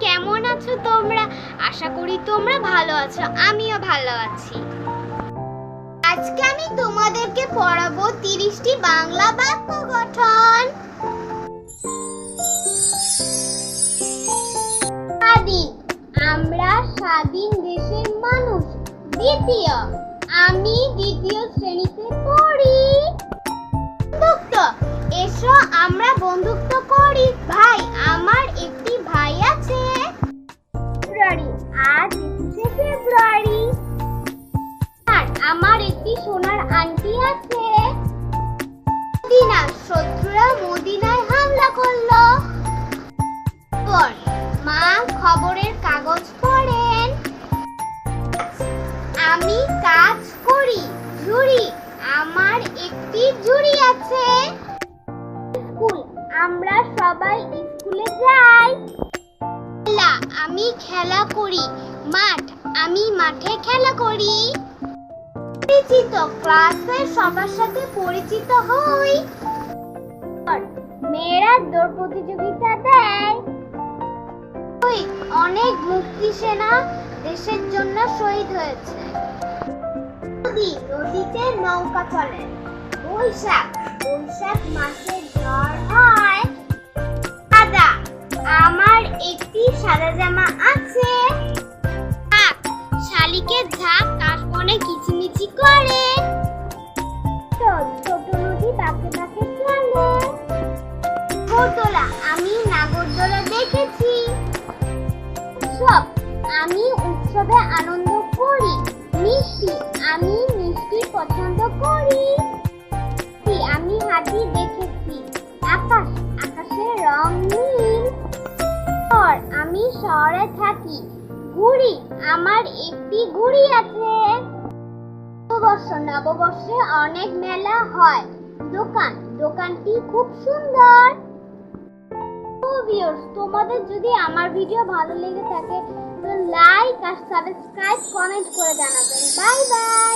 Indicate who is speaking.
Speaker 1: কেমন আছো তোমরা? আশা করি তোমরা ভালো আছো, আমিও ভালো আছি। আজকে আমি তোমাদেরকে পড়াবো তিরিশটি বাংলা বাক্য গঠন। স্বাধীন, আমরা স্বাধীন দেশের মানুষ। দ্বিতীয়, আমি দ্বিতীয় শ্রেণীতে পড়ি। ফেব্রুয়ারি। আর আমার একটি সোনার আন্টি আছে। মদিনা, শত্রুরা মদিনায় হামলা করল। পর মা খবরের কাগজ পড়েন। আমি কাজ করি, ঝুড়ি, আমার একটি ঝুড়ি আছে। স্কুল, আমরা সবাই স্কুলে যাই। খেলা, আমি খেলা করি মাঠ, আমি মাঠে খেলা করি। পরিচিত ক্লাসে সবার সাথে পরিচিত হই। মেয়েরা দৌড় প্রতিযোগিতা দেয়। অনেক মুক্তি সেনা দেশের জন্য শহীদ হয়েছে। নদী, নদীতে নৌকা চলে। বৈশাখ বৈশাখ মাসে ঝড় হয়। আমার একটি সাদা জামা আছে। শালিকের ঝাঁক কাশবনে কিচিমিচি করে। ছোট নদী পাকে পাকে চলে। নাগরদোলা আমি নাগরদোলা দেখেছি। উৎসব আমি উৎসবে আনন্দ করি। মিষ্টি আমি মিষ্টি পছন্দ করি। আমি হাতি দেখেছি। আকাশ আকাশের রং নীল। আমি শহরে থাকি। ঘুড়ি, আমার একটি ঘুড়ি আছে। নববর্ষ, নববর্ষে অনেক মেলা হয়। দোকান, দোকানটি খুব সুন্দর। তোমাদের যদি আমার ভিডিও ভালো লেগে থাকে, তো লাইক আর সাবস্ক্রাইব কমেন্ট করে জানাবেন। Bye bye